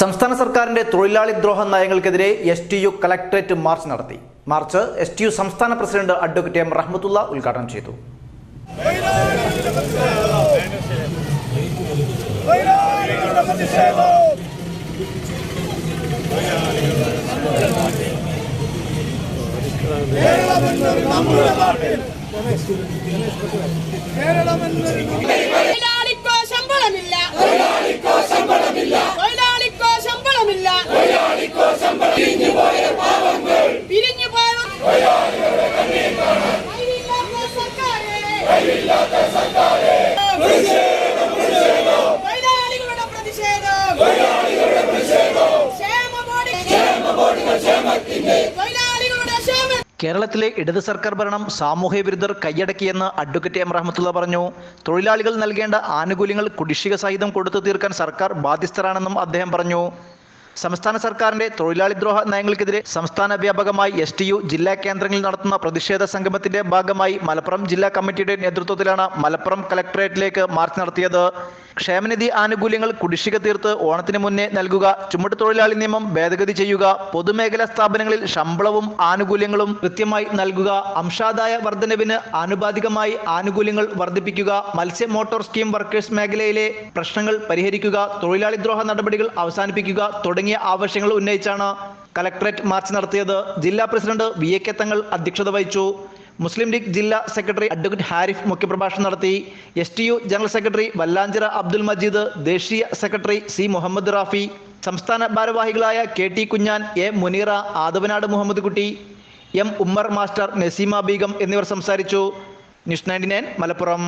സംസ്ഥാന സർക്കാരിന്റെ തൊഴിലാളി ദ്രോഹ നയങ്ങൾക്കെതിരെ S T U collectorate march നടത്തി. മാർച്ച് എസ് ടി യു സംസ്ഥാന പ്രസിഡന്റ് അഡ്വക്കേറ്റ് എം റഹ്മത്തുള്ള ഉദ്ഘാടനം ചെയ്തു. കേരളമെന്നൊരു നമ്മുടെ നാട്ടിൽ. കേരളത്തിലെ ഇടത് സർക്കാർ ഭരണം സാമൂഹ്യ വിരുദ്ധർ കൈയടക്കിയെന്ന് അഡ്വക്കേറ്റ് എം റഹ്മത്തുള്ള പറഞ്ഞു. തൊഴിലാളികൾ നൽകേണ്ട ആനുകൂല്യങ്ങൾ കുടിശ്ശിക സഹിതം കൊടുത്തു തീർക്കാൻ സർക്കാർ ബാധ്യസ്ഥരാണെന്നും അദ്ദേഹം പറഞ്ഞു. സംസ്ഥാന സർക്കാരിന്റെ തൊഴിലാളി ദ്രോഹ നയങ്ങൾക്കെതിരെ സംസ്ഥാന വ്യാപകമായി എസ് ടി യു ജില്ലാ കേന്ദ്രങ്ങളിൽ നടത്തുന്ന പ്രതിഷേധ സംഗമത്തിന്റെ ഭാഗമായി മലപ്പുറം ജില്ലാ കമ്മിറ്റിയുടെ നേതൃത്വത്തിലാണ് മലപ്പുറം കലക്ടറേറ്റിലേക്ക് മാർച്ച് നടത്തിയത്. ക്ഷേമനിധി ആനുകൂല്യങ്ങൾ കുടിശ്ശിക തീർത്ത് ഓണത്തിന് മുന്നേ നൽകുക ചുമട്ട് തൊഴിലാളി നിയമം ഭേദഗതി ചെയ്യുക പൊതുമേഖലാ സ്ഥാപനങ്ങളിൽ ശമ്പളവും ആനുകൂല്യങ്ങളും കൃത്യമായി നൽകുക അംശാദായ വർധനവിന് ആനുപാതികമായി ആനുകൂല്യങ്ങൾ വർദ്ധിപ്പിക്കുക മത്സ്യ മോട്ടോർ സ്കീം വർക്കേഴ്സ് മേഖലയിലെ പ്രശ്നങ്ങൾ പരിഹരിക്കുക തൊഴിലാളി ദ്രോഹ നടപടികൾ അവസാനിപ്പിക്കുക തുടങ്ങിയ ആവശ്യങ്ങൾ ഉന്നയിച്ചാണ് കലക്ടറേറ്റ് മാർച്ച് നടത്തിയത്. ജില്ലാ president V A K Thangal അധ്യക്ഷത വഹിച്ചു. മുസ്ലിം ലീഗ് ജില്ലാ സെക്രട്ടറി അഡ്വക്കേറ്റ് ഹാരിഫ് മുഖ്യപ്രഭാഷണം നടത്തി. S T U general secretary Vallanchira Abdul Majeed ദേശീയ സെക്രട്ടറി സി മുഹമ്മദ് റാഫി സംസ്ഥാന ഭാരവാഹികളായ K T Kunjan A Muneera Athavanad Muhammad Kutty M Ummer master Naseema Beegum എന്നിവർ സംസാരിച്ചു. News ninety Malappuram.